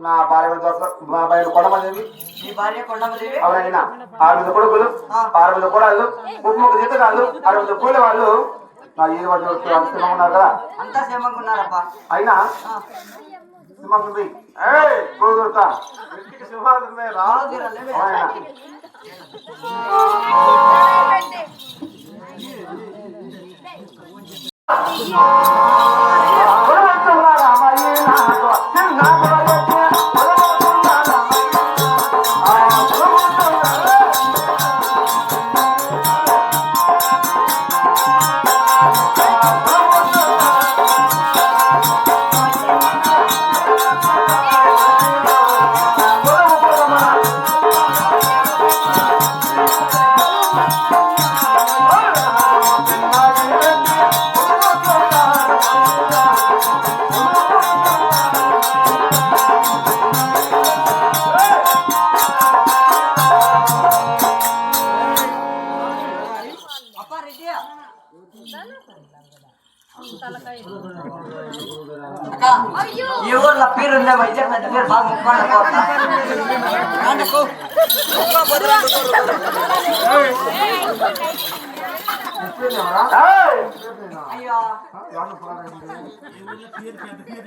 నా భార్య మా భార్య కొండమదేవి నీ భార్య కొండమదేవి అవునైనా ఆరు కొడుకులు ఆరు కొడాళ్ళు ముప్పై ముగ్గురు జీతగాళ్ళు ఆరు మంది కూలి వాళ్ళు నా ఈ వాళ్ళు అనుకున్నా ఉన్నారు కదా అంతా క్షేమంగా ఉన్నారప్పా అయినా ఆ, సింహాసనం పోయి ఏయ్ కూతురుతా ఇంటికి ఊర్లో పేరు ఉందా వైద్యం పెద్ద పేరు బాగా ముఖ్యమైన అయ్యో.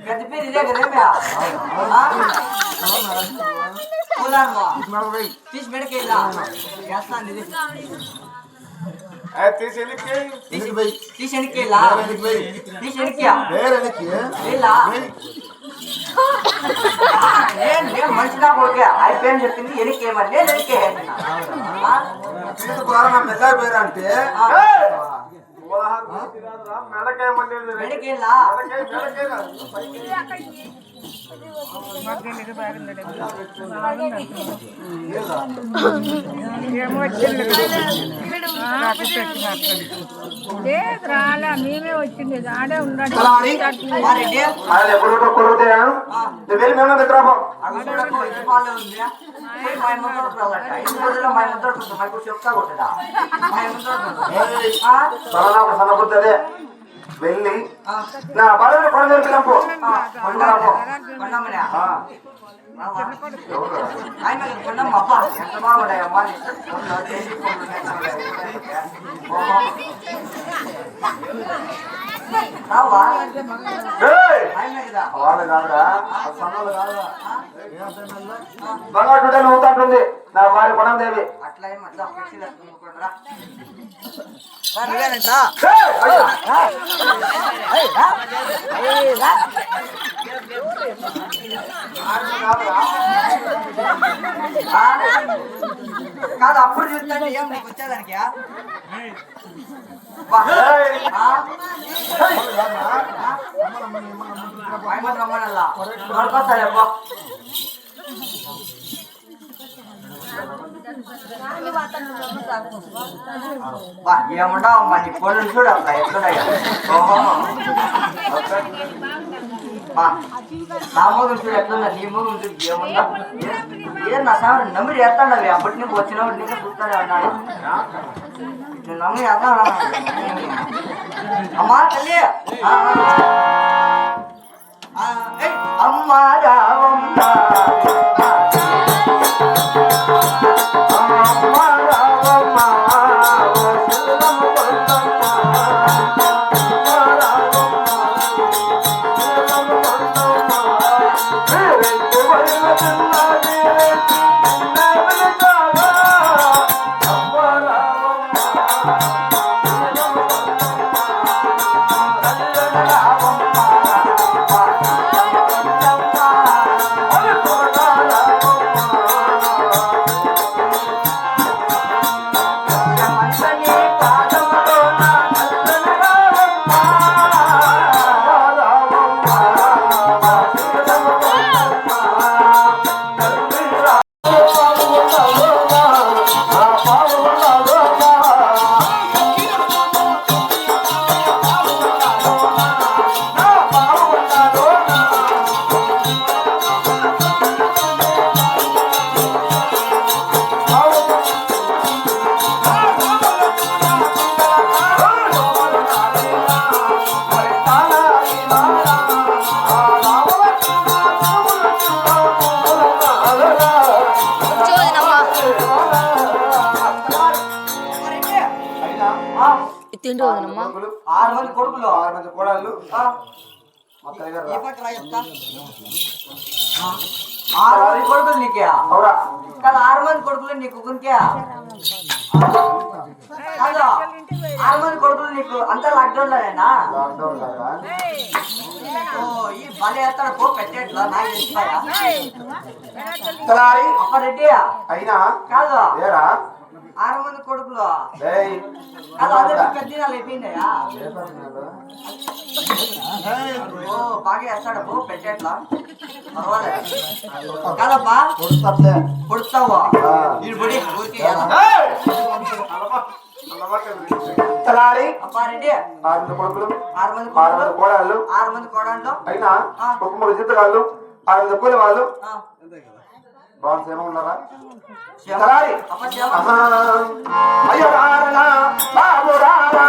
పెద్ద పేరు ఇదే కదేమే కూలాను తీసి మెడకేలా చేస్తాను ఇది. తీసి తీసి ఎనికేలా తీసి ఎనికియా లేదా నేను నేను మనిషిగా కొడుకే అయిపోయింది చెప్పింది ఎనికేమని నేను ఎనికే అంటే మెడకేలా లేదు రాలే మేమే వచ్చింది ఆడే ఉన్నాడు మా మా మా చెప్తా కొట్టడా మా సన్నబుద్ధదే వెళ్ళి నా ఆయన అబ్బా ఎంత బాగున్నాయి అమ్మా వాళ్ళు కాదురా. సన్నలు కాదురా బంగారు నవ్వుతాంటుంది. నా భార్య కొనందేవి అట్లా ఏం అట్లా ఫ్లెక్సీలు అనుకుంటురా నువ్వేనంటా కాదు అప్పుడు చూస్తుంటే ఏం నీకు వచ్చేదానికి రమ్మనల్లా దొరకొస్తాయబ్బా బా ఏముండవు మళ్ళీ ఫోన్లు చూడు అక్క ఎట్లున్నాయో ఓహో బా నా మొగం చూడు ఎట్లున్నా నీ మొగం చూడు ఏముందా ఏ నా సార్ నమ్మిడి ఎత్తాడవి అప్పటి నుంచి వచ్చినప్పుడు నీకు చూస్తానే అన్నాడు ఇట్లా నమ్మి అన్నా అమ్మా తల్లి ఆ, ఆ, రావమ్మా ఆరు మంది కొడుకులు ఆరు మంది కోడళ్ళు. ఆరు మంది కొడుకులు నీకే. అవురా. కాదు ఆరు మంది కొడుకులు నీకు గురికే ఆరు మంది కొడుకులు నీకు అంతా లాక్డౌన్ లోనేనా లాక్డౌన్ ఈ భలే ఎత్తాడు పో పెట్టేట్లా నాకు ఇస్తాయా తలారి అప్ప రెడ్డి. అయినా కాదు. ఏరా ఆరు మంది కొడుకులు. ఏయ్. కాదు అందరికి పెద్ద దినాలు అయిపోయిందయా ఓ బాగా వేస్తాడు పో పెట్టేట్లా. పర్వాలేదు. కాదప్పా కొడుతట్లే ఆరు మంది కొడుకులు. ఆరు మంది ఆరు మంది కోడళ్ళు. ఆరు మంది కోడళ్ళు. అయినా. ఒక మూడు జీతగాళ్ళు ఆరు మంది కూలి వాళ్ళు. ఆ, బాగా సేమ ఉన్నారా? క్షేమ. అయ్యో బాబు రారా.